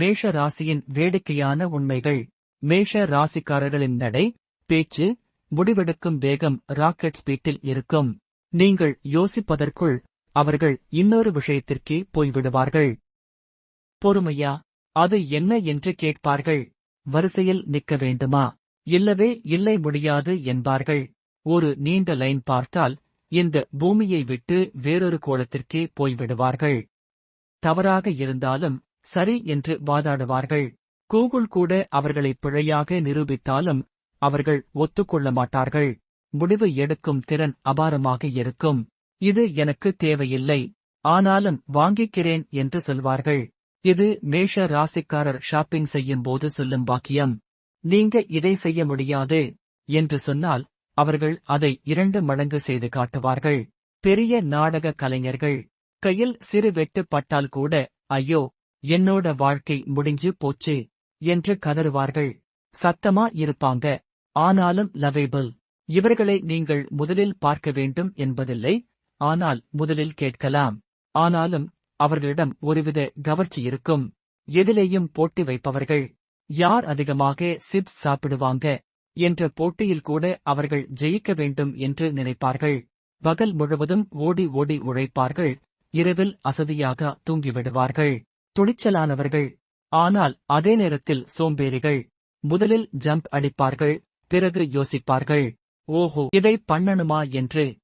மேஷ ராசியின் வேடிக்கையான உண்மைகள். மேஷ ராசிக்காரர்களின் நடை பேச்சு முடிவெடுக்கும் வேகம் ராக்கெட் ஸ்பீட்டில் இருக்கும். நீங்கள் யோசிப்பதற்குள் அவர்கள் இன்னொரு விஷயத்திற்கே போய்விடுவார்கள். பொறுமையா? அது என்ன என்று கேட்பார்கள். வரிசையில் நிற்க வேண்டுமா? இல்லவே இல்லை முடியாது என்பார்கள். ஒரு நீண்ட லைன் பார்த்தால் இந்த பூமியை விட்டு வேறொரு கோலத்திற்கே போய்விடுவார்கள். தவறாக இருந்தாலும் சரி என்று வாதாடுவார்கள். கூகுள் கூட அவர்களை பிழையாக நிரூபித்தாலும் அவர்கள் ஒத்துக்கொள்ள மாட்டார்கள் முடிவு எடுக்கும் திறன் அபாரமாக இருக்கும். இது எனக்கு தேவையில்லை. ஆனாலும் வாங்கிக்கிறேன் என்று சொல்வார்கள். இது மேஷ ராசிக்காரர் ஷாப்பிங் செய்யும் போது சொல்லும் பாக்கியம். நீங்க இதை செய்ய முடியாது என்று சொன்னால் அவர்கள் அதை இரண்டு மடங்கு செய்து காட்டுவார்கள். பெரிய நாடக கலைஞர்கள். கையில் சிறு வெட்டு பட்டால் கூட ஐயோ என்னோட வாழ்க்கை முடிஞ்சு போச்சு என்று கதறுவார்கள். சத்தமா இருப்பாங்க. ஆனாலும் லவேபிள் இவர்களை நீங்கள் முதலில் பார்க்க வேண்டும் என்பதில்லை. ஆனால் முதலில் கேட்கலாம். ஆனாலும் அவர்களிடம் ஒருவித கவர்ச்சி இருக்கும். எதிலேயும் போட்டி வைப்பவர்கள். யார் அதிகமாக சிப்ஸ் சாப்பிடுவாங்க? என்ற போட்டியில் கூட அவர்கள் ஜெயிக்க வேண்டும் என்று நினைப்பார்கள். பகல் முழுவதும் ஓடி ஓடி உழைப்பார்கள். இரவில் அசதியாக தூங்கிவிடுவார்கள். துணிச்சலானவர்கள். ஆனால் அதே நேரத்தில் சோம்பேறிகள். முதலில் ஜம்ப் அடிப்பார்கள் பிறகு யோசிப்பார்கள். ஓஹோ இதை பண்ணணுமா என்று